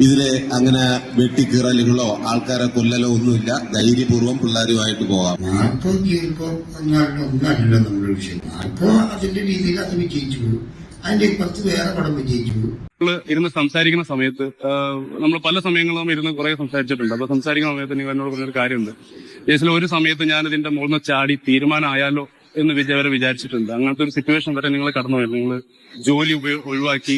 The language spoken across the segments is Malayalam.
ഇതിൽ അങ്ങനെ വെട്ടിക്കീറലുകളോ ആൾക്കാരെ കൊല്ലലോ ഒന്നുമില്ല. ധൈര്യപൂർവം പിള്ളേരുമായിട്ട് പോകാം. നാൽപ്പോ ജീവിപ്പോ ഒന്നാലും ഒന്നല്ല നമ്മുടെ വിഷയം. നാൽപ്പോ അതിന്റെ രീതിയിൽ അത് വിജയിച്ചു അതിന്റെ കുറച്ച് വേറെ പടം വിജയിച്ചു ഇരുന്ന് സംസാരിക്കുന്ന സമയത്ത് നമ്മൾ പല സമയങ്ങളും ഇരുന്ന് കുറെ സംസാരിച്ചിട്ടുണ്ട്. അപ്പൊ സംസാരിക്കുന്ന സമയത്ത് നിങ്ങൾ എന്നോട് പറഞ്ഞൊരു കാര്യമുണ്ട്. കേസിൽ ഒരു സമയത്ത് ഞാൻ ഇതിന്റെ മുകളിൽ നിന്ന് ചാടി തീരുമാനമായാലോ എന്ന് വിജയവരെ വിചാരിച്ചിട്ടുണ്ട്. അങ്ങനത്തെ ഒരു സിറ്റുവേഷൻ വരെ നിങ്ങൾ കടന്നു പോയത് നിങ്ങൾ ജോലി ഒഴിവാക്കി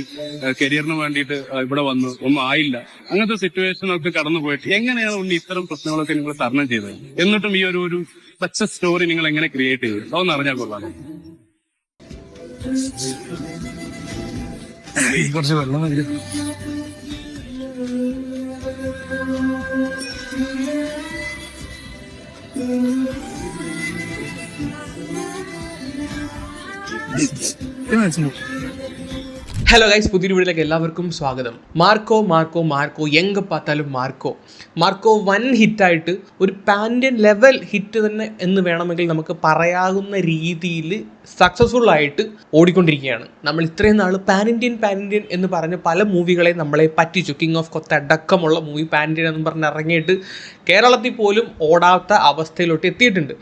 കരിയറിന് വേണ്ടിയിട്ട് ഇവിടെ വന്നു. ഒന്നും ആയില്ല. അങ്ങനത്തെ സിറ്റുവേഷനൊക്കെ കടന്നു പോയിട്ട് എങ്ങനെയാണ് ഉണ്ണി ഇത്തരം പ്രശ്നങ്ങളൊക്കെ നിങ്ങൾ തരണം ചെയ്തത്? എന്നിട്ടും ഈ ഒരു ഒരു സക്സസ് സ്റ്റോറി നിങ്ങൾ എങ്ങനെ ക്രിയേറ്റ് ചെയ്തു? അതൊന്ന് അറിഞ്ഞാൽ കൊള്ളാം കുറച്ച് വെള്ളം മതി ഹലോ ഗൈസ് പുതിയൊരു വീട്ടിലേക്ക് എല്ലാവർക്കും സ്വാഗതം. മാർക്കോ മാർക്കോ മാർക്കോ എങ്ക പാത്താലും മാർക്കോ. മാർക്കോ വൻ ഹിറ്റായിട്ട് ഒരു പാൻഡ്യൻ ലെവൽ ഹിറ്റ് തന്നെ എന്ന് വേണമെങ്കിൽ നമുക്ക് പറയാവുന്ന രീതിയിൽ സക്സസ്ഫുൾ ആയിട്ട് ഓടിക്കൊണ്ടിരിക്കുകയാണ്. നമ്മൾ ഇത്രയും നാൾ പാൻ ഇന്ത്യൻ പാൻ ഇന്ത്യൻ എന്ന് പറഞ്ഞ് പല മൂവികളെ നമ്മളെ പറ്റിച്ചു. കിങ് ഓഫ് കൊത്ത അടക്കമുള്ള മൂവി പാൻ ഇന്ത്യൻ എന്ന് പറഞ്ഞ് ഇറങ്ങിയിട്ട് കേരളത്തിൽ പോലും ഓടാത്ത അവസ്ഥയിലോട്ട് എത്തിയിട്ടുണ്ട്.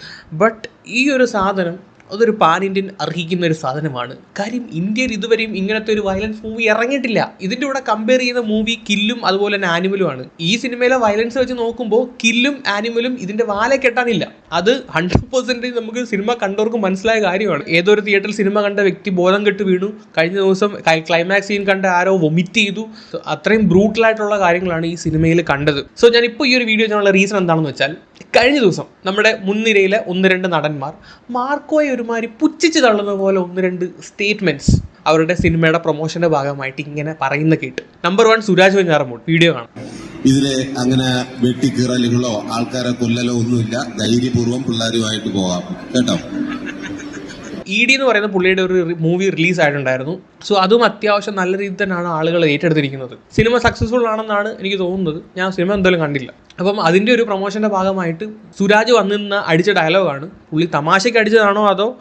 ബട്ട് ഈ ഒരു സാധനം അതൊരു പാൻ ഇന്ത്യൻ അർഹിക്കുന്ന ഒരു സാധനമാണ്. കാര്യം ഇന്ത്യയിൽ ഇതുവരെയും ഇങ്ങനത്തെ ഒരു വയലൻസ് മൂവി ഇറങ്ങിയിട്ടില്ല. ഇതിന്റെ കൂടെ കമ്പയർ ചെയ്യുന്ന മൂവി കില്ലും അതുപോലെ തന്നെ ആനിമലും ആണ്. ഈ സിനിമയിലെ വയലൻസ് വെച്ച് നോക്കുമ്പോൾ കില്ലും ആനിമലും ഇതിന്റെ വാല കെട്ടാനില്ല. അത് ഹൺഡ്രഡ് പെർസെന്റേജ് നമുക്ക് സിനിമ കണ്ടവർക്ക് മനസ്സിലായ കാര്യമാണ്. ഏതൊരു തിയേറ്ററിൽ സിനിമ കണ്ട വ്യക്തി ബോധം കെട്ട് വീണു. കഴിഞ്ഞ ദിവസം ക്ലൈമാക്സ് സീൻ കണ്ട ആരോ വൊമിറ്റ് ചെയ്തു. അത്രയും ബ്രൂട്ടലായിട്ടുള്ള കാര്യങ്ങളാണ് ഈ സിനിമയിൽ കണ്ടത്. സോ ഞാൻ ഇപ്പോൾ ഈ ഒരു വീഡിയോ ചെയ്യാനുള്ള റീസൺ എന്താണെന്ന് വെച്ചാൽ കഴിഞ്ഞ ദിവസം നമ്മുടെ മുൻനിരയിലെ ഒന്ന് രണ്ട് നടന്മാർ മാർക്കോയെ ഒരുമാതിരി പുച്ഛിച്ച് തള്ളുന്ന പോലെ ഒന്ന് രണ്ട് സ്റ്റേറ്റ്മെന്റ്സ് അവരുടെ സിനിമയുടെ പ്രൊമോഷന്റെ ഭാഗമായിട്ട് ഇങ്ങനെ പറയുന്ന കേട്ട്. Number one Suraj Venjaramoodu video കാണാം. ഇതിൽ അങ്ങനെ വെട്ടിക്കീറലുകളോ ആൾക്കാരെ കൊല്ലലോ ഒന്നുമില്ല. ധൈര്യപൂർവം പിള്ളേരുമായിട്ട് പോകാം. കേട്ടോ? ഇ ഡി എന്ന് പറയുന്ന പുള്ളിയുടെ ഒരു മൂവി റിലീസ് ആയിട്ടുണ്ടായിരുന്നു. സോ അതും അത്യാവശ്യം നല്ല രീതിയിൽ തന്നെയാണ് ആളുകൾ ഏറ്റെടുത്തിരിക്കുന്നത്. സിനിമ സക്സസ്ഫുൾ ആണെന്നാണ് എനിക്ക് തോന്നുന്നത്. ഞാൻ സിനിമ എന്തായാലും കണ്ടില്ല. അപ്പം അതിന്റെ ഒരു പ്രൊമോഷന്റെ ഭാഗമായിട്ട് സുരാജ് വന്നിരുന്ന അടിച്ച ഡയലോഗാണ് പുള്ളി തമാശയ്ക്ക് അടിച്ചതാണോ അതോ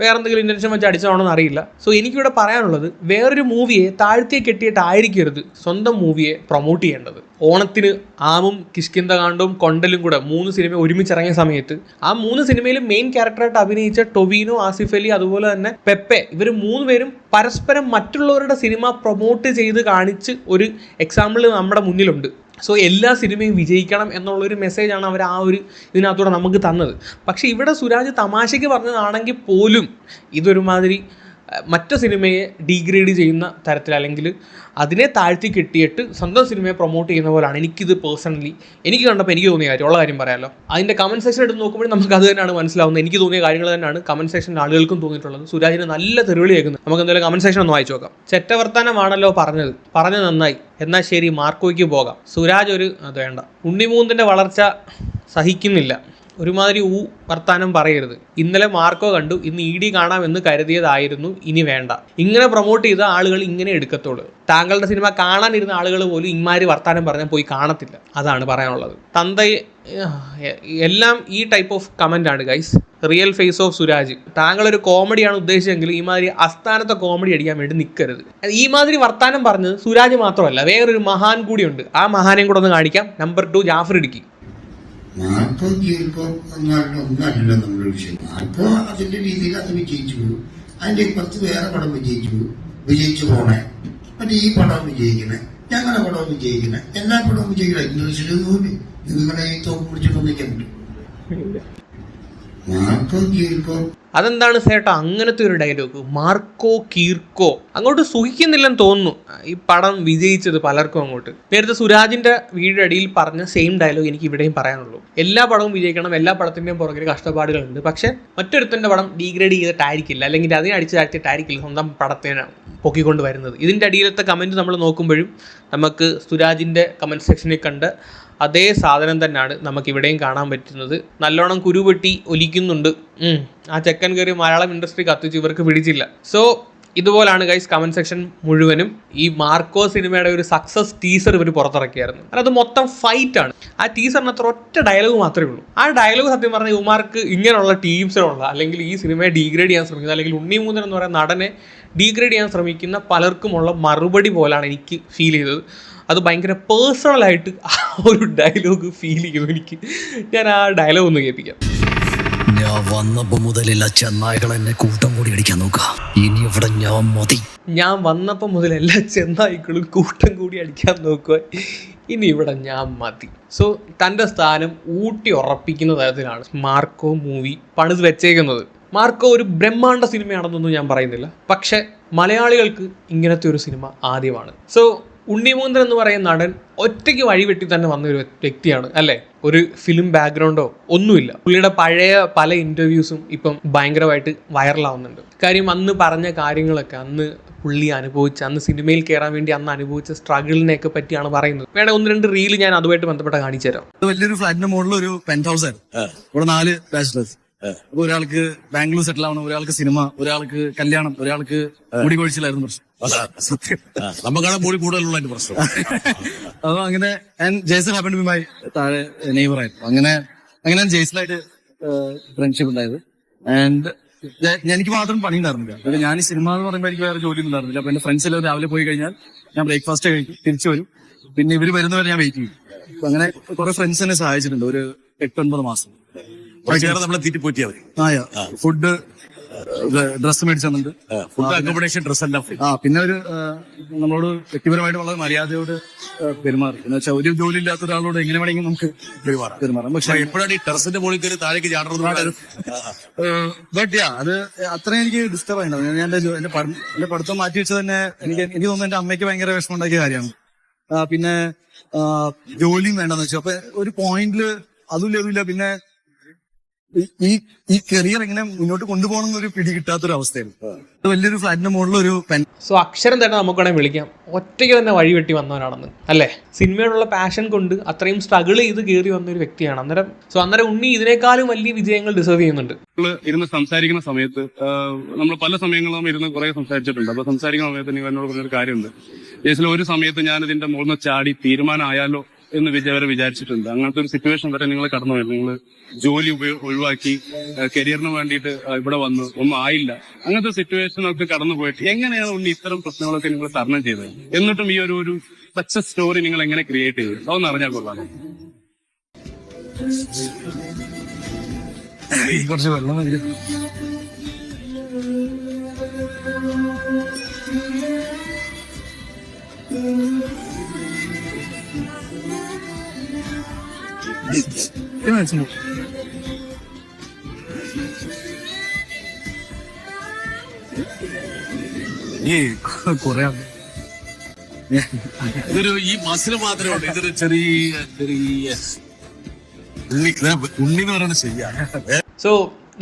വേറെ എന്തെങ്കിലും ഇന്റൻഷൻ വെച്ച് അടിച്ചതാണോ എന്ന് അറിയില്ല. സോ എനിക്കിവിടെ പറയാനുള്ളത് വേറൊരു മൂവിയെ താഴ്ത്തിയെ കെട്ടിയിട്ടായിരിക്കരുത്. സ്വന്തം മൂവിയെ പ്രൊമോട്ട് ചെയ്യേണ്ടത്. ഓണത്തിന് ആമും കിഷ്കിന്ദകാണ്ടും കൊണ്ടലും കൂടെ മൂന്ന് സിനിമ ഒരുമിച്ചിറങ്ങിയ സമയത്ത് ആ മൂന്ന് സിനിമയിലും മെയിൻ ക്യാരക്ടറായിട്ട് അഭിനയിച്ച ടൊവീനോ ആസിഫ് അലി അതുപോലെ തന്നെ പെപ്പെ ഇവർ മൂന്ന് പേരും പരസ്പരം മറ്റുള്ളവരുടെ സിനിമ പ്രൊമോട്ട് ചെയ്ത് കാണിച്ച് ഒരു എക്സാമ്പിൾ നമ്മുടെ മുന്നിലുണ്ട്. സോ എല്ലാ സിനിമയും വിജയിക്കണം എന്നുള്ളൊരു മെസ്സേജാണ് അവർ ആ ഒരു ഇതിനകത്തൂടെ നമുക്ക് തന്നത്. പക്ഷേ ഇവിടെ സുരാജ് തമാശയ്ക്ക് പറഞ്ഞതാണെങ്കിൽ പോലും ഇതൊരുമാതിരി മറ്റു സിനിമയെ ഡീഗ്രേഡ് ചെയ്യുന്ന തരത്തിൽ അല്ലെങ്കിൽ അതിനെ താഴ്ത്തി കെട്ടിയിട്ട് സ്വന്തം സിനിമയെ പ്രൊമോട്ട് ചെയ്യുന്ന പോലെയാണ് എനിക്കിത് പേഴ്സണലി എനിക്ക് കണ്ടപ്പോൾ എനിക്ക് തോന്നിയ കാര്യം ഉള്ള കാര്യം പറയാമല്ലോ അതിന്റെ കമന്റ് സെക്ഷൻ എടുത്ത് നോക്കുമ്പോൾ നമുക്ക് അത് തന്നെയാണ് മനസ്സിലാവുന്നത്. എനിക്ക് തോന്നിയ കാര്യങ്ങൾ തന്നെയാണ് കമന്റ് സെക്ഷനിൽ ആളുകൾക്കും തോന്നിയിട്ടുള്ളത്. സുരാജിന് നല്ല തെരുവിളി കേൾക്കുന്നത് നമുക്ക് എന്തായാലും കമന്റ് സെക്ഷൻ ഒന്ന് വായിച്ചു നോക്കാം. ചെറ്റവർത്താനമാണല്ലോ പറഞ്ഞത്. പറഞ്ഞു നന്നായി. എന്നാൽ ശരി മാർക്കോയ്ക്ക് പോകാം. സുരാജ് ഒരു അത് വേണ്ട. ഉണ്ണിമൂന്നിന്റെ വളർച്ച സഹിക്കുന്നില്ല. ഒരുമാതിരി ഊ വർത്താനം പറയരുത്. ഇന്നലെ മാർക്കോ കണ്ടു ഇന്ന് ഇ ഡി കാണാമെന്ന് കരുതിയതായിരുന്നു ഇനി വേണ്ട. ഇങ്ങനെ പ്രൊമോട്ട് ചെയ്ത ആളുകൾ ഇങ്ങനെ എടുക്കത്തുള്ളൂ. താങ്കളുടെ സിനിമ കാണാനിരുന്ന ആളുകൾ പോലും ഇമാരി വർത്താനം പറഞ്ഞാൽ പോയി കാണത്തില്ല. അതാണ് പറയാനുള്ളത്. തന്തയെ എല്ലാം ഈ ടൈപ്പ് ഓഫ് കമന്റ് ആണ് guys real face of Suraj താങ്കളൊരു കോമഡിയാണ് ഉദ്ദേശിച്ചെങ്കിൽ ഈ മാതിരി അസ്ഥാനത്തെ കോമഡി അടിക്കാൻ വേണ്ടി നിൽക്കരുത് ഈ മാതിരി വർത്താനം പറഞ്ഞത് സുരാജ് മാത്രമല്ല വേറൊരു മഹാൻ കൂടിയുണ്ട്. ആ മഹാനെയും കൂടെ ഒന്ന് കാണിക്കാം. Number two Jaffar Idukki. നാൽപ്പോ ജീവിപ്പോ ഒന്നാലും ഒന്നല്ല നമ്മുടെ വിഷയം നാൽപ്പോ അതിന്റെ രീതിയിൽ അത് വിജയിച്ചു പോകും അതിന്റെ പത്ത് വേറെ പടം വിജയിച്ചു പോകും വിജയിച്ചു പോണേ. മറ്റേ ഈ പടം വിജയിക്കണേ. ഞങ്ങളുടെ പടം വിജയിക്കണേ. എല്ലാ പടവും വിജയിക്കണേ. ഇംഗ്ലീഷിലൊന്നുമില്ല നിങ്ങളെ ഈ തോക്ക് പിടിച്ചിട്ട് നിൽക്കാൻ ജീവിപ്പോ അതെന്താണ് സേട്ടാ? അങ്ങനത്തെ ഒരു ഡയലോഗ് മാർക്കോ കീർക്കോ. അങ്ങോട്ട് സുഖിക്കുന്നില്ലെന്ന് തോന്നുന്നു. ഈ പടം വിജയിച്ചത് പലർക്കും അങ്ങോട്ട്. നേരത്തെ സുരാജിന്റെ വീടടിയിൽ പറഞ്ഞ സെയിം ഡയലോഗ് എനിക്ക് ഇവിടെയും പറയാനുള്ളൂ. എല്ലാ പടവും വിജയിക്കണം എല്ലാ പടത്തിന്റെയും പുറകിൽ കഷ്ടപ്പാടുകളുണ്ട്. പക്ഷെ മറ്റൊരുത്തന്റെ പടം ഡീഗ്രേഡ് ചെയ്തിട്ടായിരിക്കില്ല. അല്ലെങ്കിൽ അതിനെ അടിച്ചു താഴ്ത്തിയിട്ടായിരിക്കില്ല സ്വന്തം പടത്തിന് പൊക്കിക്കൊണ്ട് വരുന്നത്. ഇതിന്റെ അടിയിലത്തെ കമന്റ് നമ്മൾ നോക്കുമ്പോഴും നമുക്ക് സുരാജിന്റെ കമന്റ് സെക്ഷനിൽ കണ്ട് അതേ സാധനം തന്നെയാണ് നമുക്ക് ഇവിടെയും കാണാൻ പറ്റുന്നത്. നല്ലോണം കുരുവെട്ടി ഒലിക്കുന്നുണ്ട്. ആ ചെക്കൻ കയറി മലയാളം ഇൻഡസ്ട്രി കത്തിച്ച്. ഇവർക്ക് പിടിച്ചില്ല. സോ ഇതുപോലാണ് ഗൈസ് കമന്റ് സെക്ഷൻ മുഴുവനും. ഈ മാർക്കോ സിനിമയുടെ ഒരു സക്സസ് ടീസർ ഇവർ പുറത്തിറക്കിയായിരുന്നു. അത് മൊത്തം ഫൈറ്റ് ആണ്. ആ ടീസറിനകത്ത് ഒറ്റ ഡയലോഗ് മാത്രമേ ഉള്ളൂ. ആ ഡയലോഗ് സത്യം പറഞ്ഞാൽ ഇവമാർക്ക് ഇങ്ങനെയുള്ള ടീംസിനുള്ള അല്ലെങ്കിൽ ഈ സിനിമയെ ഡീഗ്രേഡ് ചെയ്യാൻ ശ്രമിക്കുന്ന അല്ലെങ്കിൽ ഉണ്ണിമൂന്നൻ എന്ന് പറയുന്ന നടനെ ഡീഗ്രേഡ് ചെയ്യാൻ ശ്രമിക്കുന്ന പലർക്കുമുള്ള മറുപടി പോലാണ് എനിക്ക് ഫീൽ ചെയ്തത്. അത് ഭയങ്കര പേഴ്സണലായിട്ട് ആ ഒരു ഡയലോഗ് ഫീൽ ചെയ്യും എനിക്ക്. ഞാൻ ആ ഡയലോഗ് ഒന്ന് കേൾപ്പിക്കാം. ഞാൻ വന്നപ്പോ എല്ലാ ചെന്നായകൾ എന്നെ കൂട്ടം കൂടി അടിക്കാൻ നോക്കുക ഇനി ഇവിടെ ഞാൻ മതി. ഞാൻ വന്നപ്പോൾ മുതൽ എല്ലാ ചെന്നായ്ക്കളും കൂട്ടം കൂടി അടിക്കാൻ നോക്കുക ഇനി ഇവിടെ ഞാൻ മതി. സോ തന്റെ സ്ഥാനം ഊട്ടി ഉറപ്പിക്കുന്ന തരത്തിലാണ് മാർക്കോ മൂവി പണിത് വെച്ചേക്കുന്നത്. മാർക്കോ ഒരു ബ്രഹ്മാണ്ട സിനിമയാണെന്നൊന്നും ഞാൻ പറയുന്നില്ല. പക്ഷെ മലയാളികൾക്ക് ഇങ്ങനത്തെ ഒരു സിനിമ ആദ്യമാണ്. സോ ഉണ്ണിമൂന്തൻ എന്ന് പറയുന്ന നടൻ ഒറ്റയ്ക്ക് വഴിവെട്ടി തന്നെ വന്ന ഒരു വ്യക്തിയാണ് അല്ലേ? ഒരു ഫിലിം ബാക്ക്ഗ്രൗണ്ടോ ഒന്നുമില്ല. പുള്ളിയുടെ പഴയ പല ഇന്റർവ്യൂസും ഇപ്പം ഭയങ്കരമായിട്ട് വൈറലാവുന്നുണ്ട് കാര്യം അന്ന് പറഞ്ഞ കാര്യങ്ങളൊക്കെ അന്ന് പുള്ളി അനുഭവിച്ച അന്ന് സിനിമയിൽ കയറാൻ വേണ്ടി അന്ന് അനുഭവിച്ച സ്ട്രഗിളിനെയൊക്കെ പറ്റിയാണ് പറയുന്നത്. വേണേ ഒന്ന് രണ്ട് റീൽ ഞാൻ അതുമായിട്ട് ബന്ധപ്പെട്ട കാണിച്ചു തരാം. വലിയൊരു ഫ്ലാറ്റിന്റെ മുകളിൽ ഒരു പെന്റ് ഹൗസ് ആയിരുന്നു ഇവിടെ നാല് ബാച്ചിലേഴ്സ് അപ്പൊ ഒരാൾക്ക് ബാംഗ്ലൂർ സെറ്റിൽ ആവണം ഒരാൾക്ക് സിനിമ ഒരാൾക്ക് കല്യാണം ഒരാൾക്ക് മുടി കൊഴിച്ചിലായിരുന്നു പ്രശ്നം. സത്യം. നമുക്കാണ് മുടി കൂടുതലുള്ള പ്രശ്നം. അപ്പൊ അങ്ങനെ ജയ്സൺ ഹാപ്പൻ ബി മൈ താഴെ അങ്ങനെ അങ്ങനെ ജയ്സലായിട്ട് ഫ്രണ്ട്ഷിപ്പ് ഉണ്ടായത്. ആൻഡ് എനിക്ക് മാത്രം പണി ഉണ്ടായിരുന്നില്ല. ഞാൻ ഈ സിനിമ എന്ന് പറയുമ്പോൾ എനിക്ക് വേറെ ജോലി ഉണ്ടായിരുന്നില്ല. അപ്പൊ എന്റെ ഫ്രണ്ട്സ് എല്ലാം രാവിലെ പോയി കഴിഞ്ഞാൽ ഞാൻ ബ്രേക്ക്ഫാസ്റ്റ് കഴിക്കും തിരിച്ചു വരും. പിന്നെ ഇവർ വരുന്നവരെ ഞാൻ വെയിറ്റ് ചെയ്യും. അങ്ങനെ കുറെ ഫ്രണ്ട്സ് എന്നെ സഹായിച്ചിട്ടുണ്ട്. ഒരു എട്ടൊൻപത് മാസം. നമ്മളെ തീറ്റിപ്പോറ്റിയാ മതി. ആയ ഫുഡ് ഡ്രസ്സ് മേടിച്ചു ഫുഡ് അക്കോമഡേഷൻ ഡ്രസ് എല്ലാം ആ പിന്നെ ഒരു നമ്മളോട് വ്യക്തിപരമായിട്ട് വളരെ മര്യാദയോട് പെരുമാറി. എന്ന് വെച്ചാൽ ഒരു ജോലി ഇല്ലാത്ത ഒരാളോട് എങ്ങനെ വേണമെങ്കിൽ നമുക്ക് പെരുമാറാം. പെരുമാറാം. പക്ഷെ എപ്പോഴാണ് ഈ ടെറസിന്റെ മുകളിൽ കയറി താഴേക്ക് ചാടുന്നത് ബട്ട് യാ അത് അത്രയും എനിക്ക് ഡിസ്റ്റർബ് ആയിട്ടുണ്ടാവും ഞാൻ എന്റെ എന്റെ പഠിത്തം മാറ്റി വെച്ചത് തന്നെ എനിക്ക് എനിക്ക് തോന്നുന്നു എന്റെ അമ്മയ്ക്ക് ഭയങ്കര വിഷമം ഉണ്ടാക്കിയ കാര്യമാണ്. പിന്നെ ജോലിയും വേണ്ടെന്ന് വെച്ചു. അപ്പൊ ഒരു പോയിന്റിൽ അതുമില്ല അതുമില്ല പിന്നെ ഈ- ഈ കരിയർ എങ്ങനെ മുന്നോട്ട് കൊണ്ടുപോകണം എന്നൊരു പിടി കിട്ടാത്തൊരു അവസ്ഥയാണ് വലിയൊരു ഫ്ലാറ്റിന്റെ മുകളിൽ ഒരു പെൻ സോ അക്ഷരം തന്നെ നമുക്ക് വേണമെങ്കിൽ വിളിക്കാം. ഒറ്റയ്ക്ക് തന്നെ വഴിവെട്ടി വന്നവനാണെന്ന് അല്ലേ? സിനിമയോടുള്ള പാഷൻ കൊണ്ട് അത്രയും സ്ട്രഗിൾ ചെയ്ത് കയറി വന്ന ഒരു വ്യക്തിയാണ്. അന്നേരം സോ അന്നേരം ഉണ്ണി ഇതിനേക്കാളും വലിയ വിജയങ്ങൾ ഡിസേർവ് ചെയ്യുന്നുണ്ട്. നമ്മൾ ഇരുന്ന് സംസാരിക്കുന്ന സമയത്ത് നമ്മൾ പല സമയങ്ങളും ഇരുന്ന് കുറെ സംസാരിച്ചിട്ടുണ്ട്. അപ്പൊ സംസാരിക്കുന്ന സമയത്ത് നിങ്ങൾ എന്നോട് പറഞ്ഞൊരു കാര്യമുണ്ട്. ഒരു സമയത്ത് ഞാൻ ഇതിന്റെ മുകളിൽ നിന്ന് ചാടി തീരുമാനമായാലോ എന്ന് വിചാരം വിചാരിച്ചിട്ടുണ്ട്. അങ്ങനത്തെ ഒരു സിറ്റുവേഷൻ വരെ നിങ്ങൾ കടന്നു നിങ്ങൾ ജോലി ഒഴിവാക്കി കരിയറിന് വേണ്ടിയിട്ട് ഇവിടെ വന്നു. ഒന്നും ആയില്ല. അങ്ങനത്തെ സിറ്റുവേഷനൊക്കെ കടന്നു പോയിട്ട് എങ്ങനെയാണ് ഉണ്ണി ഇത്തരം പ്രശ്നങ്ങളൊക്കെ നിങ്ങൾ തരണം ചെയ്തത്? എന്നിട്ടും ഈ ഒരു ഒരു സക്സസ് സ്റ്റോറി നിങ്ങൾ എങ്ങനെ ക്രിയേറ്റ് ചെയ്തു? അതൊന്ന് അറിഞ്ഞാൽ കൊള്ളാം. കുറച്ച് വെള്ളം മതി. ഇത് മനസ്സിലായി. ഈ കൊറേ ഇതൊരു ഈ മസിൽ മാത്രമേ ഉള്ളൂ. ഇതൊരു ചെറിയ ചെറിയ ഉണ്ണി ഉണ്ണി എന്ന് പറയുന്നത് ശരിയാണ്. സോ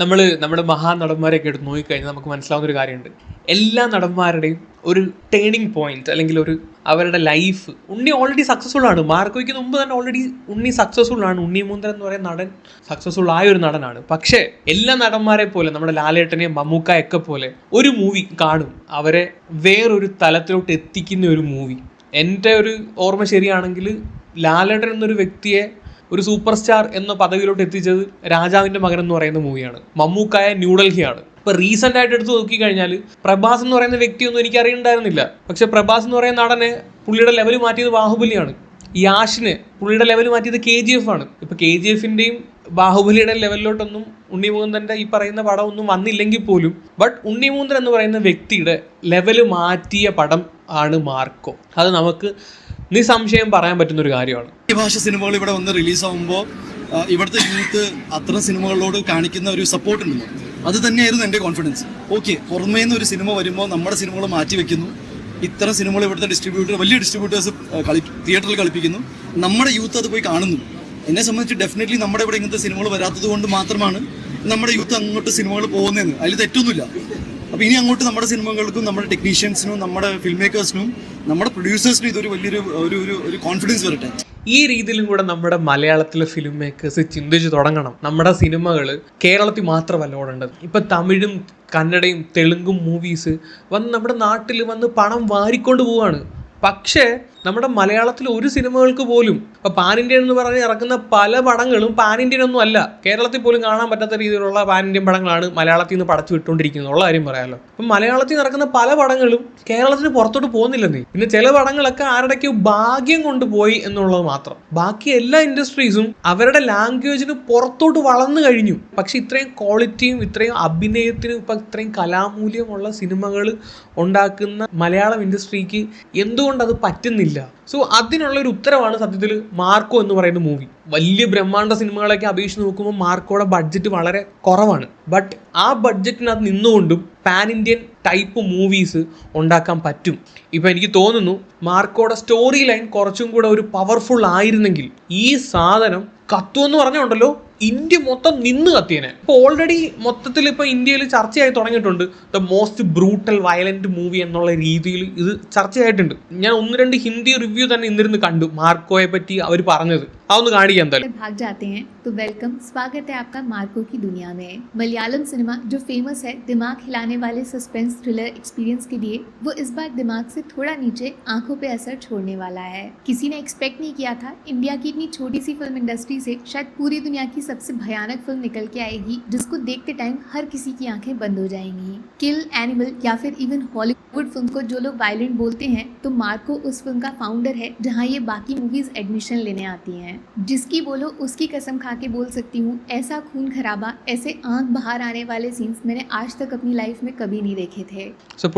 നമ്മൾ നമ്മുടെ മഹാനടന്മാരെയൊക്കെ എടുത്ത് നോക്കിക്കഴിഞ്ഞാൽ നമുക്ക് മനസ്സിലാവുന്ന ഒരു കാര്യമുണ്ട്. എല്ലാ നടന്മാരുടെയും ഒരു ടേണിംഗ് പോയിന്റ് അല്ലെങ്കിൽ ഒരു അവരുടെ ലൈഫ് ഉണ്ണി ഓൾറെഡി സക്സസ്ഫുൾ ആണ്. മാർക്കോയ്ക്ക് മുമ്പ് തന്നെ ഓൾറെഡി ഉണ്ണി സക്സസ്ഫുൾ ആണ്. ഉണ്ണി മുന്തൻ എന്ന് പറയുന്ന നടൻ സക്സസ്ഫുൾ ആയ ഒരു നടനാണ്. പക്ഷേ എല്ലാ നടന്മാരെ പോലെ നമ്മുടെ ലാലേട്ടനെയും മമ്മൂക്കായൊക്കെ പോലെ ഒരു മൂവി കാണും. അവരെ വേറൊരു തലത്തിലോട്ട് എത്തിക്കുന്ന ഒരു മൂവി എന്റെ ഒരു ഓർമ്മ ശരിയാണെങ്കിൽ ലാലേട്ടൻ എന്നൊരു വ്യക്തിയെ ഒരു സൂപ്പർ സ്റ്റാർ എന്ന പദവിയിലോട്ട് എത്തിച്ചത് രാജാവിന്റെ മകൻ എന്ന് പറയുന്ന മൂവിയാണ് മമ്മൂക്കായ ന്യൂഡൽഹിയാണ്. ഇപ്പൊ റീസെന്റ് ആയിട്ട് എടുത്ത് നോക്കിക്കഴിഞ്ഞാൽ പ്രഭാസ് എന്ന് പറയുന്ന വ്യക്തിയൊന്നും എനിക്ക് അറിയണ്ടായിരുന്നില്ല പക്ഷെ പ്രഭാസ് എന്ന് പറയുന്ന നടനെ പുള്ളിയുടെ ലെവൽ മാറ്റിയത് ബാഹുബലിയാണ്. യാഷിന് പുള്ളിയുടെ ലെവൽ മാറ്റിയത് കെ ജി എഫ് ആണ്. ഇപ്പൊ കെ ജി എഫിന്റെയും ബാഹുബലിയുടെ ലെവലിലോട്ടൊന്നും ഉണ്ണിമുകുന്ദന്റെ ഈ പറയുന്ന പടം ഒന്നും വന്നില്ലെങ്കിൽ പോലും ബട്ട് ഉണ്ണിമൂന്തൻ എന്ന് പറയുന്ന വ്യക്തിയുടെ ലെവൽ മാറ്റിയ പടം ആണ് മാർക്കോ. അത് നമുക്ക് നിസ്സംശയം പറയാൻ പറ്റുന്ന ഒരു കാര്യമാണ്. ഈ ഭാഷ സിനിമകൾ ഇവിടെ വന്ന് റിലീസാവുമ്പോൾ ഇവിടുത്തെ യൂത്ത് അത്തരം സിനിമകളോട് കാണിക്കുന്ന ഒരു സപ്പോർട്ട് ഉണ്ടല്ലോ. അത് തന്നെയായിരുന്നു എന്റെ കോൺഫിഡൻസ് ഓക്കെ പുറമേ നിന്ന് ഒരു സിനിമ വരുമ്പോൾ നമ്മുടെ സിനിമകൾ മാറ്റി വെക്കുന്നു. ഇത്തരം സിനിമകൾ ഇവിടുത്തെ ഡിസ്ട്രിബ്യൂട്ടർ വലിയ ഡിസ്ട്രിബ്യൂട്ടേഴ്സ് കളി തിയേറ്ററിൽ കളിപ്പിക്കുന്നു. നമ്മുടെ യൂത്ത് അത് പോയി കാണുന്നു. എന്നെ സംബന്ധിച്ച് ഡെഫിനറ്റ്ലി നമ്മുടെ ഇവിടെ ഇങ്ങനത്തെ സിനിമകൾ വരാത്തത് കൊണ്ട് മാത്രമാണ് നമ്മുടെ യൂത്ത് അങ്ങോട്ട് സിനിമകൾ പോകുന്നതെന്ന്. അതിൽ തെറ്റൊന്നുമില്ല. അപ്പോൾ ഇനി അങ്ങോട്ട് നമ്മുടെ സിനിമകൾക്കും നമ്മുടെ ടെക്നീഷ്യൻസിനും നമ്മുടെ ഫിൽം മേക്കേഴ്സിനും നമ്മുടെ പ്രൊഡ്യൂസേഴ്സിനും ഇതൊരു വലിയൊരു ഒരു ഒരു കോൺഫിഡൻസ് വരട്ടെ. ഈ രീതിയിലും കൂടെ നമ്മുടെ മലയാളത്തിലെ ഫിലിം മേക്കേഴ്സ് ചിന്തിച്ചു തുടങ്ങണം. നമ്മുടെ സിനിമകൾ കേരളത്തിൽ മാത്രമല്ല ഓടേണ്ടത്. ഇപ്പൊ തമിഴും കന്നഡയും തെലുങ്കും മൂവീസ് വന്ന് നമ്മുടെ നാട്ടിൽ വന്ന് പണം വാരിക്കൊണ്ട് പോവാണ്. പക്ഷേ നമ്മുടെ മലയാളത്തിൽ ഒരു സിനിമകൾക്ക് പോലും ഇപ്പൊ പാൻ ഇന്ത്യൻ എന്ന് പറഞ്ഞ് ഇറക്കുന്ന പല പടങ്ങളും പാൻ ഇന്ത്യൻ ഒന്നും അല്ല. കേരളത്തിൽ പോലും കാണാൻ പറ്റാത്ത രീതിയിലുള്ള പാൻ ഇന്ത്യൻ പടങ്ങളാണ് മലയാളത്തിൽ നിന്ന് പടച്ചു വിട്ടുകൊണ്ടിരിക്കുന്നത്. ഉള്ള കാര്യം പറയാമല്ലോ അപ്പം മലയാളത്തിൽ നടക്കുന്ന പല പടങ്ങളും കേരളത്തിന് പുറത്തോട്ട് പോകുന്നില്ലെന്നേ പിന്നെ ചില പടങ്ങളൊക്കെ ആരുടെയൊക്കെ ഭാഗ്യം കൊണ്ട് പോയി എന്നുള്ളത് മാത്രം. ബാക്കി എല്ലാ ഇൻഡസ്ട്രീസും അവരുടെ ലാംഗ്വേജിന് പുറത്തോട്ട് വളർന്നു കഴിഞ്ഞു. പക്ഷെ ഇത്രയും ക്വാളിറ്റിയും ഇത്രയും അഭിനയത്തിനും ഇപ്പം ഇത്രയും കലാമൂല്യമുള്ള സിനിമകൾ ഉണ്ടാക്കുന്ന മലയാളം ഇൻഡസ്ട്രിക്ക് എന്തുകൊണ്ട് അത് പറ്റുന്നില്ല? സോ അതിനുള്ള ഒരു ഉത്തരവാണ് സത്യത്തിൽ മാർക്കോ എന്ന് പറയുന്ന മൂവി വലിയ ബ്രഹ്മാണ്ട സിനിമകളൊക്കെ അപേക്ഷിച്ച് നോക്കുമ്പോൾ മാർക്കോയുടെ ബഡ്ജറ്റ് വളരെ കുറവാണ്. ബട്ട് ആ ബഡ്ജറ്റിനകത്ത് നിന്നുകൊണ്ടും പാൻ ഇന്ത്യൻ ടൈപ്പ് മൂവീസ് ഉണ്ടാക്കാൻ പറ്റും. ഇപ്പം എനിക്ക് തോന്നുന്നു മാർക്കോയുടെ സ്റ്റോറി ലൈൻ കുറച്ചും കൂടെ ഒരു പവർഫുൾ ആയിരുന്നെങ്കിൽ ഈ സാധനം കത്തുമെന്ന് പറഞ്ഞുണ്ടല്ലോ ഇന്ത്യ മൊത്തം നിന്ന് കത്തിയനെ ഇപ്പോൾ ഓൾറെഡി മൊത്തത്തിൽ ഇപ്പോൾ ഇന്ത്യയിൽ ചർച്ചയായി തുടങ്ങിയിട്ടുണ്ട് the most brutal violent movie എന്നുള്ള രീതിയിൽ ഇത് ചർച്ചയായിട്ടുണ്ട് ഞാൻ ഒന്ന് രണ്ട് ഹിന്ദി റിവ്യൂ തന്നെ ഇന്നിരുന്ന് കണ്ടു മാർക്കോയെ പറ്റി അവർ പറഞ്ഞത് അതൊന്ന് കാണിക്കാം എന്തായാലും भाग जाते हैं तो वेलकम स्वागत है आपका मार्को की दुनिया में मलयालम सिनेमा जो फेमस है दिमाग हिलाने वाले सस्पेंस थ्रिलर एक्सपीरियंस के लिए वो इस बार दिमाग से थोड़ा नीचे आंखों पे असर छोड़ने वाला है किसी ने एक्सपेक्ट नहीं किया था इंडिया की इतनी छोटी सी फिल्म इंडस्ट्री से शायद पूरी दुनिया की सबसे भयानक फ़िल्म निकल के आएगी जिसको देखते टाइम हर किसी की आँखें बंद हो जाएँगी। किल एनिमल या फिर इवन हॉलीवुड फ़िल्म को जो लोग वायलेंट बोलते हैं तो मार्को उस फ़िल्म का फाउंडर है जहाँ ये बाकी मूवीज़ एडमिशन लेने आती है। जिसकी बोलो उसकी कसम खा के बोल सकती हूँ ऐसा खून खराबा ऐसे आँख बाहर आने वाले सीन्स मैंने आज तक अपनी लाइफ में कभी नहीं देखे थे। So,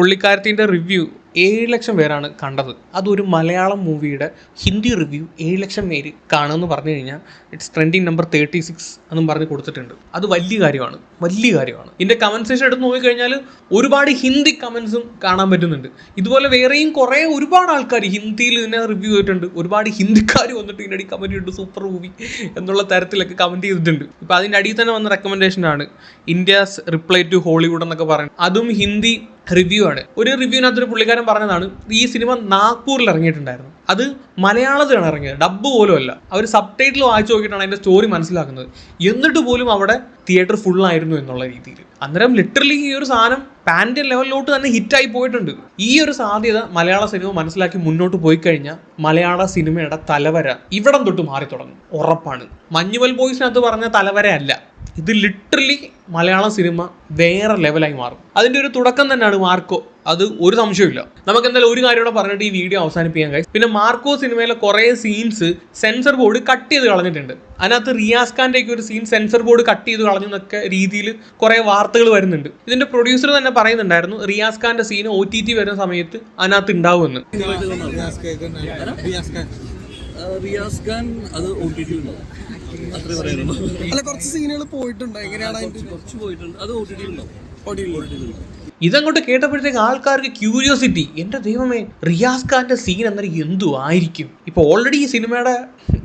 ഏഴ് ലക്ഷം പേരാണ് കണ്ടത്. അതൊരു മലയാളം മൂവിയുടെ ഹിന്ദി റിവ്യൂ ഏഴ് ലക്ഷം പേര് കാണുമെന്ന് പറഞ്ഞു കഴിഞ്ഞാൽ it's trending number thirty six എന്നും പറഞ്ഞ് കൊടുത്തിട്ടുണ്ട്. അത് വലിയ കാര്യമാണ്. വലിയ കാര്യമാണ്. ഇതിന്റെ കമന്റ് സെക്ഷൻ എടുത്ത് നോക്കിക്കഴിഞ്ഞാൽ ഒരുപാട് ഹിന്ദി കമൻസും കാണാൻ പറ്റുന്നുണ്ട്. ഇതുപോലെ വേറെയും കുറേ ഒരുപാട് ആൾക്കാർ ഹിന്ദിയിൽ ഇതിനെ റിവ്യൂ ചെയ്തിട്ടുണ്ട്. ഒരുപാട് ഹിന്ദിക്കാർ വന്നിട്ട് ഇതിനടി കമന്റ് ചെയ്തിട്ട് സൂപ്പർ മൂവി എന്നുള്ള തരത്തിലൊക്കെ കമന്റ് ചെയ്തിട്ടുണ്ട്. ഇപ്പോൾ അതിന്റെ അടിയിൽ തന്നെ വന്ന റെക്കമെൻഡേഷനാണ് ഇന്ത്യാസ് റിപ്ലൈ ടു ഹോളിവുഡ് എന്നൊക്കെ പറയുന്നത്. അതും ഹിന്ദി റിവ്യൂ ആണ്. ഒരു റിവ്യൂവിനകത്ത് ഒരു പുള്ളിക്കാരൻ പറഞ്ഞതാണ് ഈ സിനിമ നാഗ്പൂരിൽ ഇറങ്ങിയിട്ടുണ്ടായിരുന്നു. അത് മലയാളത്തിലാണ് ഇറങ്ങിയത് ഡബ്ബ് പോലും അല്ല. അവർ സബ് ടൈറ്റിൽ വായിച്ചു നോക്കിയിട്ടാണ് അതിന്റെ സ്റ്റോറി മനസ്സിലാക്കുന്നത്. എന്നിട്ട് പോലും അവിടെ തിയേറ്റർ ഫുൾ ആയിരുന്നു എന്നുള്ള രീതിയിൽ. അന്നേരം ലിറ്ററലി ഈ ഒരു സാധനം പാൻഡ്യൻ ലെവലിലോട്ട് തന്നെ ഹിറ്റായി പോയിട്ടുണ്ട്. ഈ ഒരു സാധ്യത മലയാള സിനിമ മനസ്സിലാക്കി മുന്നോട്ട് പോയി കഴിഞ്ഞാൽ മലയാള സിനിമയുടെ തലവര ഇവിടം തൊട്ട് മാറി തുടങ്ങും. ഉറപ്പാണ്. മഞ്ഞുവൽ ബോയ്സിനകത്ത് പറഞ്ഞ തലവര അല്ല. ഇത് ലിറ്ററലി മലയാള സിനിമ വേറെ ലെവലായി മാറും. അതിന്റെ ഒരു തുടക്കം തന്നെയാണ് മാർക്കോ. അത് ഒരു സംശയമില്ല നമുക്ക് എന്തായാലും ഒരു കാര്യം കൂടെ പറഞ്ഞിട്ട് ഈ വീഡിയോ അവസാനിപ്പിക്കാൻ കഴിയും പിന്നെ മാർക്കോ സിനിമയിലെ കുറേ സീൻസ് സെൻസർ ബോർഡ് കട്ട് ചെയ്ത് കളഞ്ഞിട്ടുണ്ട്. അതിനകത്ത് റിയാസ് ഖാന്റെയൊക്കെ ഒരു സീൻ സെൻസർ ബോർഡ് കട്ട് ചെയ്ത് കളഞ്ഞു എന്നൊക്കെ രീതിയിൽ കുറേ വാർത്തകൾ വരുന്നുണ്ട്. ഇതിന്റെ പ്രൊഡ്യൂസർ തന്നെ പറയുന്നുണ്ടായിരുന്നു റിയാസ് ഖാന്റെ സീൻ ഒ ടി ടി വരുന്ന സമയത്ത് അതിനകത്ത് ഉണ്ടാവുമെന്ന് റിയാസ് ഖാൻ അത് അല്ല കുറച്ച് സീനുകൾ പോയിട്ടുണ്ട്? എങ്ങനെയാണ് കുറച്ച് പോയിട്ടുണ്ട്. അത് ഇതങ്ങോട്ട് കേട്ടപ്പോഴത്തേക്ക് ആൾക്കാർക്ക് ക്യൂരിയോസിറ്റി എന്റെ ദൈവമേ റിയാസ് ഖാന്റെ സീൻ അന്നേരം എന്തു ആയിരിക്കും? ഇപ്പോൾ ഓൾറെഡി ഈ സിനിമയുടെ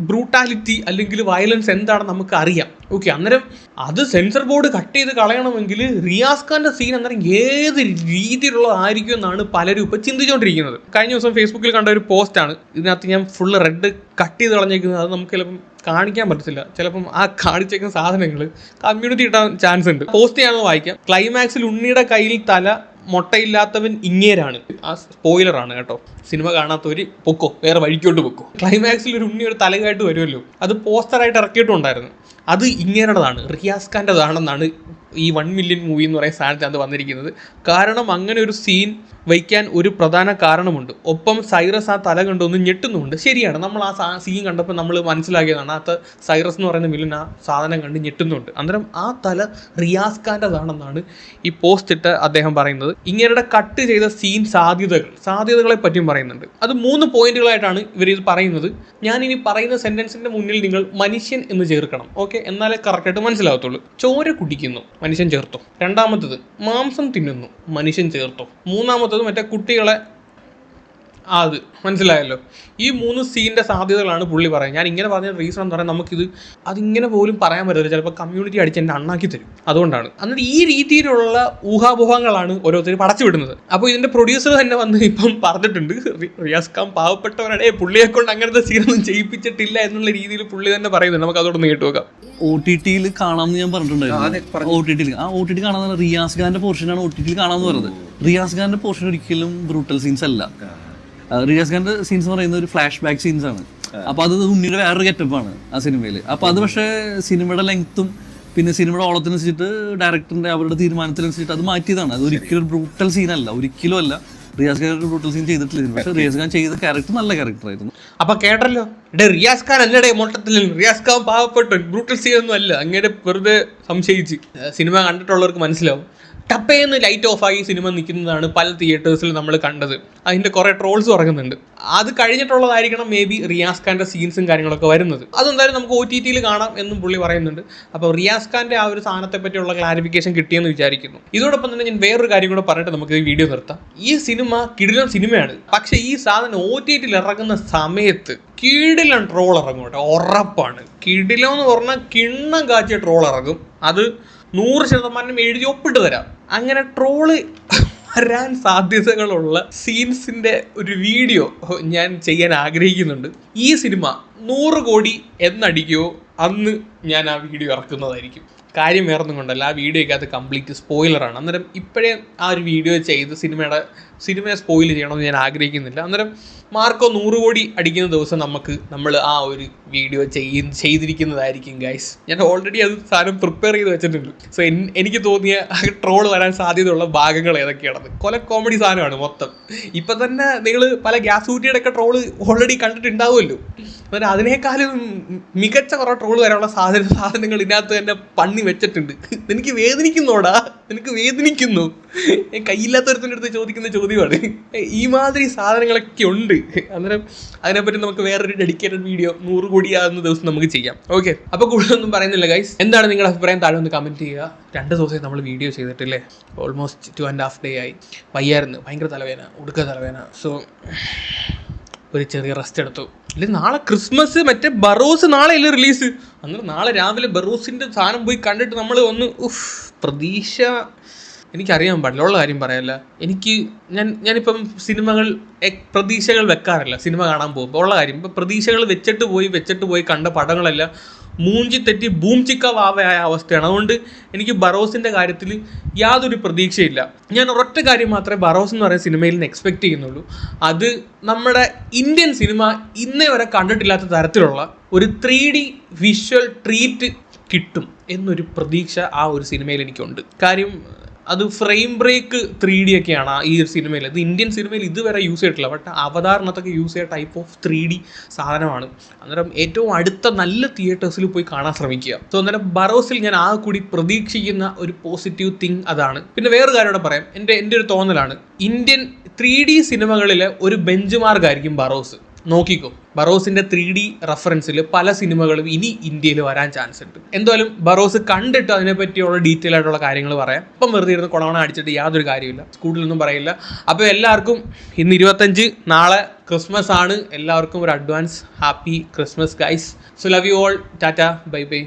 ബ്രൂട്ടാലിറ്റി അല്ലെങ്കിൽ വയലൻസ് എന്താണെന്ന് നമുക്ക് അറിയാം. ഓക്കെ അന്നേരം അത് സെൻസർ ബോർഡ് കട്ട് ചെയ്ത് കളയണമെങ്കിൽ റിയാസ് ഖാന്റെ സീൻ അന്നേരം ഏത് രീതിയിലുള്ളതായിരിക്കും എന്നാണ് പലരും ഇപ്പോൾ ചിന്തിച്ചുകൊണ്ടിരിക്കുന്നത് കഴിഞ്ഞ ദിവസം ഫേസ്ബുക്കിൽ കണ്ട ഒരു പോസ്റ്റാണ് ഇതിനകത്ത് ഞാൻ ഫുള്ള് റെഡ് കട്ട് ചെയ്ത് കളഞ്ഞേക്കുന്നത് അത് നമുക്ക് ചിലപ്പം കാണിക്കാൻ പറ്റത്തില്ല. ചിലപ്പം ആ കാണിച്ചേക്കുന്ന സാധനങ്ങൾ കമ്മ്യൂണിറ്റി കിട്ടാൻ ചാൻസ് ഉണ്ട്. പോസ്റ്റ് ചെയ്യാനൊന്ന് വായിക്കാം. ക്ലൈമാക്സിൽ ഉണ്ണിയുടെ കയ്യിൽ തല മൊട്ടയില്ലാത്തവൻ ഇങ്ങേരാണ്. ആ സ്പോയിലറാണ് കേട്ടോ. സിനിമ കാണാത്തവര് പൊക്കോ? വേറെ വഴിക്കോട്ട് പൊക്കോ? ക്ലൈമാക്സിൽ ഒരു ഉണ്ണി ഒരു തലകായിട്ട് വരുമല്ലോ. അത് പോസ്റ്ററായിട്ട് ഇറക്കിയിട്ടുണ്ടായിരുന്നു. അത് ഇങ്ങേരുടേതാണ് റിയാസ് ഖാന്റെതാണെന്നാണ് ഈ വൺ മില്യൺ മൂവി എന്ന് പറയുന്ന അത് വന്നിരിക്കുന്നത്. കാരണം അങ്ങനെ ഒരു സീൻ വയ്ക്കാൻ ഒരു പ്രധാന കാരണമുണ്ട്. ഒപ്പം സൈറസ് ആ തല കണ്ടൊന്ന് ഞെട്ടുന്നുണ്ട്. ശരിയാണ്. നമ്മൾ ആ സീൻ കണ്ടപ്പോൾ നമ്മൾ മനസ്സിലാക്കിയതാണ്. ആ സൈറസ് എന്ന് പറയുന്ന വില്ലൻ ആ സാധനം കണ്ട് ഞെട്ടുന്നുണ്ട്. അന്നേരം ആ തല റിയാസ് ഖാന്റെതാണെന്നാണ് ഈ പോസ്റ്റ് ഇട്ട് അദ്ദേഹം പറയുന്നത്. ഇങ്ങനെ കട്ട് ചെയ്ത സീൻ സാധ്യതകൾ സാധ്യതകളെ പറ്റിയും പറയുന്നുണ്ട്. അത് മൂന്ന് പോയിന്റുകളായിട്ടാണ് ഇവർ ഇത് പറയുന്നത്. ഞാൻ ഇനി പറയുന്ന സെന്റൻസിന്റെ മുന്നിൽ നിങ്ങൾ മനുഷ്യൻ എന്ന് ചേർക്കണം. ഓക്കെ? എന്നാലേ കറക്റ്റായിട്ട് മനസ്സിലാവത്തുള്ളൂ. ചോര കുടിക്കുന്നു. മനുഷ്യൻ ചേർത്തോ. രണ്ടാമത്തത് മാംസം തിന്നുന്നു. മനുഷ്യൻ ചേർത്തോ. മൂന്നാമത്തത് മറ്റേ കുട്ടികളെ അത്. മനസ്സിലായല്ലോ. ഈ മൂന്ന് സീന്റെ സാധ്യതകളാണ് പുള്ളി പറയുന്നത്. ഞാൻ ഇങ്ങനെ പറഞ്ഞ റീസൺ എന്ന് പറയാൻ നമുക്കിത് അതിങ്ങനെ പോലും പറയാൻ പറ്റില്ല ചിലപ്പോൾ കമ്മ്യൂണിറ്റി അടിച്ച് എന്നെ അണ്ണാക്കി തരും. അതുകൊണ്ടാണ്. എന്നിട്ട് ഈ രീതിയിലുള്ള ഊഹാപോഹങ്ങളാണ് ഓരോരുത്തർ പടച്ചു വിടുന്നത്. അപ്പോൾ ഇതിന്റെ പ്രൊഡ്യൂസർ തന്നെ വന്ന് ഇപ്പം പറഞ്ഞിട്ടുണ്ട് റിയാസ് ഖാൻ പാവപ്പെട്ടവരുടെ പുള്ളിയെ കൊണ്ട് അങ്ങനത്തെ സീനൊന്നും ചെയ്യിപ്പിച്ചിട്ടില്ല എന്നുള്ള രീതിയിൽ പുള്ളി തന്നെ പറയുന്നുണ്ട്. നമുക്ക് അതോടൊന്ന് കേട്ടു നോക്കാം. ഒ ടി ടിയിൽ കാണാമെന്ന് ഞാൻ പറഞ്ഞിട്ടുണ്ടായിരുന്നു. ഒ ടി ടിയിൽ ആ ഒ ടി ടി കാണാൻ റിയാസ് ഖാന്റെ പോർഷനാണ് ഒ ടി ടിയിൽ കാണാമെന്ന് പറഞ്ഞത്. റിയാസ് ഖാന്റെ പോർഷൻ ഒരിക്കലും ബ്രൂട്ടൽ സീൻസ് അല്ല. റിയാസ് ഖാന്റെ സീൻസ് എന്ന് പറയുന്നത് ഒരു ഫ്ലാഷ് ബാക്ക് സീൻസ് ആണ് അപ്പൊ അത് ഉണ്ണിയുടെ വേറൊരു ഗെറ്റപ്പാണ് ആ സിനിമയിൽ അപ്പൊ അത് പക്ഷേ സിനിമയുടെ ലെങ്ത്തും പിന്നെ സിനിമയുടെ ഓളത്തിനനുസരിച്ചിട്ട് ഡയറക്ടറിന്റെ അവരുടെ തീരുമാനത്തിനനുസരിച്ചിട്ട് അത് മാറ്റിയതാണ്. അത് ഒരിക്കലും ബ്രൂട്ടൽ സീനല്ല ഒരിക്കലും അല്ല റിയാസ് ഖാൻ ഒരു ബ്രൂട്ടൽ സീൻ ചെയ്തിട്ടില്ല പക്ഷെ റിയാസ് ഖാൻ ചെയ്ത ക്യാരക്ടർ നല്ല ക്യാരക്ടറായിരുന്നു അപ്പൊ കേട്ടല്ലോ? റിയാസ് ഖാൻ അല്ലടേ മൊട്ടത്തിൽ റിയാസ് ഖാൻ പാവപ്പെട്ടു ബ്രൂട്ടൽ സീൻ ഒന്നും അല്ല. അങ്ങനെ വെറുതെ സംശയിച്ച്. സിനിമ കണ്ടിട്ടുള്ളവർക്ക് മനസ്സിലാവും. ടപ്പേന്ന് ലൈറ്റ് ഓഫായി സിനിമ നിൽക്കുന്നതാണ് പല തിയേറ്റേഴ്സിൽ നമ്മൾ കണ്ടത്. അതിന്റെ കുറേ ട്രോൾസ് ഇറങ്ങുന്നുണ്ട് അത് കഴിഞ്ഞിട്ടുള്ളതായിരിക്കണം മേ ബി റിയാസ് ഖാന്റെ സീൻസും കാര്യങ്ങളൊക്കെ വരുന്നത്. അതെന്തായാലും നമുക്ക് ഒ ടി ടിയിൽ കാണാം എന്നും പുള്ളി പറയുന്നുണ്ട്. അപ്പോൾ റിയാസ് ഖാന്റെ ആ ഒരു സാധനത്തെ പറ്റിയുള്ള ക്ലാരിഫിക്കേഷൻ കിട്ടിയെന്ന് വിചാരിക്കുന്നു. ഇതോടൊപ്പം തന്നെ ഞാൻ വേറൊരു കാര്യം കൂടെ പറഞ്ഞിട്ട് നമുക്ക് ഈ വീഡിയോ നിർത്താം. ഈ സിനിമ കിടിലൻ സിനിമയാണ് പക്ഷേ ഈ സാധനം ഒ ടി ടിയിൽ ഇറങ്ങുന്ന സമയത്ത് കിടിലൻ ട്രോൾ ഇറങ്ങും കേട്ടോ. ഉറപ്പാണ്. കിടിലം എന്ന് പറഞ്ഞാൽ കിണ്ണം കാച്ചിയ ട്രോൾ ഇറങ്ങും. അത് നൂറ് ശതമാനം എഴുതി ഒപ്പിട്ട് തരാം. അങ്ങനെ ട്രോൾ വരാൻ സാധ്യതകളുള്ള സീൻസിന്റെ ഒരു വീഡിയോ ഞാൻ ചെയ്യാൻ ആഗ്രഹിക്കുന്നുണ്ട്. ഈ സിനിമ നൂറ് കോടി എന്നടിക്കുമോ അന്ന് ഞാൻ ആ വീഡിയോ ഇറക്കുന്നതായിരിക്കും. കാര്യം വേറൊന്നും കൊണ്ടല്ല. ആ വീഡിയോയ്ക്ക് അത് കംപ്ലീറ്റ് സ്പോയിലറാണ് അന്നേരം ഇപ്പോഴേ ആ ഒരു വീഡിയോ ചെയ്ത് സിനിമയുടെ സിനിമയെ സ്പോയിൽ ചെയ്യണമെന്ന് ഞാൻ ആഗ്രഹിക്കുന്നില്ല. അന്നേരം മാർക്കോ നൂറ് കോടി അടിക്കുന്ന ദിവസം നമുക്ക് നമ്മൾ ആ ഒരു വീഡിയോ ചെയ്യ ചെയ്തിരിക്കുന്നതായിരിക്കും ഗൈസ് ഞാൻ ഓൾറെഡി അത് സാധനം പ്രിപ്പയർ ചെയ്ത് വെച്ചിട്ടുണ്ട്. സോ എനിക്ക് തോന്നിയ ട്രോൾ വരാൻ സാധ്യതയുള്ള ഭാഗങ്ങൾ ഏതൊക്കെയാണെന്ന്. കൊല കോമഡി സാധനമാണ് മൊത്തം. ഇപ്പം തന്നെ നിങ്ങൾ പല ഗ്യാസ് ഊറ്റിയുടെ ഒക്കെ ട്രോൾ ഓൾറെഡി കണ്ടിട്ടുണ്ടാവുമല്ലോ അതിനേക്കാളും മികച്ച കുറേ ട്രോൾ വരാനുള്ള സാധന സാധനങ്ങൾ ഇതിനകത്ത് തന്നെ പണി വെച്ചിട്ടുണ്ട്. നിനക്ക് വേദനിക്കുന്നോടാ? നിനക്ക് വേദനിക്കുന്നു. ഞാൻ കയ്യില്ലാത്തവരത്തിന്റെ അടുത്ത് ചോദിക്കുന്ന ചോദ്യമാണ്. ഈ മാതിരി സാധനങ്ങളൊക്കെ ഉണ്ട്. അന്നേരം അതിനെപ്പറ്റി നമുക്ക് വേറൊരു ഡെഡിക്കേറ്റഡ് വീഡിയോ നൂറ് കോടിയാകുന്ന ദിവസം നമുക്ക് ചെയ്യാം. ഓക്കെ അപ്പോൾ കൂടുതലൊന്നും പറയുന്നില്ല ഗൈസ് എന്താണ് നിങ്ങളുടെ അഭിപ്രായം? താഴെ ഒന്ന് കമന്റ് ചെയ്യുക. രണ്ട് ദിവസമായി നമ്മൾ വീഡിയോ ചെയ്തിട്ടില്ലേ? Almost two and half day ആയി. വയ്യായിരുന്നു. ഭയങ്കര തലവേന ഉടുക്ക തലവേന സോ ഒരു ചെറിയ റെസ്റ്റ് എടുത്തു. അല്ലെങ്കിൽ നാളെ ക്രിസ്മസ് മറ്റേ ബറോസ് നാളെ അല്ലേ റിലീസ് അന്നേരം നാളെ രാവിലെ ബറോസിന്റെ സാധനം പോയി കണ്ടിട്ട് നമ്മൾ ഒന്ന് ഉഫ് പ്രതീക്ഷ. എനിക്കറിയാൻ പാടില്ല ഉള്ള കാര്യം പറയാല്ല എനിക്ക് ഞാൻ ഞാനിപ്പം സിനിമകൾ പ്രതീക്ഷകൾ വെക്കാറില്ല സിനിമ കാണാൻ പോകുമ്പോൾ ഉള്ള കാര്യം ഇപ്പം പ്രതീക്ഷകൾ വെച്ചിട്ട് പോയി വെച്ചിട്ട് പോയി കണ്ട പടങ്ങളെല്ലാം മൂഞ്ചി തെറ്റി ബൂം ചിക്ക വാവയായ അവസ്ഥയാണ്. അതുകൊണ്ട് എനിക്ക് ബറോസിന്റെ കാര്യത്തിൽ യാതൊരു പ്രതീക്ഷയില്ല. ഞാൻ ഒരൊറ്റ കാര്യം മാത്രമേ ബറോസ് എന്ന് പറയുന്ന സിനിമയിൽ നിന്ന് എക്സ്പെക്ട് ചെയ്യുന്നുള്ളൂ. അത് നമ്മുടെ ഇന്ത്യൻ സിനിമ ഇന്നേ വരെ കണ്ടിട്ടില്ലാത്ത തരത്തിലുള്ള ഒരു ത്രീ ഡി വിഷ്വൽ ട്രീറ്റ് കിട്ടും എന്നൊരു പ്രതീക്ഷ ആ ഒരു സിനിമയിൽ എനിക്കുണ്ട്. കാര്യം അത് ഫ്രെയിം ബ്രേക്ക് ത്രീ ഡി ഒക്കെയാണ് ഈ ഒരു സിനിമയിൽ ഇത് ഇന്ത്യൻ സിനിമയിൽ ഇതുവരെ യൂസ് ചെയ്തിട്ടില്ല. ബട്ട് അവതാരണത്തൊക്കെ യൂസ് ചെയ്ത ടൈപ്പ് ഓഫ് ത്രീ ഡി സാധനമാണ്. അന്നേരം ഏറ്റവും അടുത്ത നല്ല തിയേറ്റേഴ്സിൽ പോയി കാണാൻ ശ്രമിക്കുക. സോ അന്നേരം ബറോസിൽ ഞാൻ ആ കൂടി പ്രതീക്ഷിക്കുന്ന ഒരു പോസിറ്റീവ് തിങ് അതാണ്. പിന്നെ വേറൊരു കാര്യം കൂടെ പറയാം. എന്റെ എന്റെ ഒരു തോന്നലാണ്. ഇന്ത്യൻ ത്രീ ഡി സിനിമകളിലെ ഒരു ബെഞ്ച് മാർക്കായിരിക്കും ബറോസ് നോക്കിക്കോ. ബറോസിന്റെ ത്രീ ഡി റെഫറൻസിൽ പല സിനിമകളും ഇനി ഇന്ത്യയിൽ വരാൻ ചാൻസ് ഉണ്ട്. എന്തായാലും ബറോസ് കണ്ടിട്ട് അതിനെ പറ്റിയുള്ള ഡീറ്റെയിൽ ആയിട്ടുള്ള കാര്യങ്ങൾ പറയാം. ഇപ്പം വെറുതെ ഇരുന്ന് കൊണവണ അടിച്ചിട്ട് യാതൊരു കാര്യമില്ല സ്കൂളിലൊന്നും പറയില്ല. അപ്പോൾ എല്ലാവർക്കും ഇന്ന് ഇരുപത്തഞ്ച് നാളെ ക്രിസ്മസ് ആണ്. എല്ലാവർക്കും ഒരു advance happy Christmas guys so love you all Tata bye by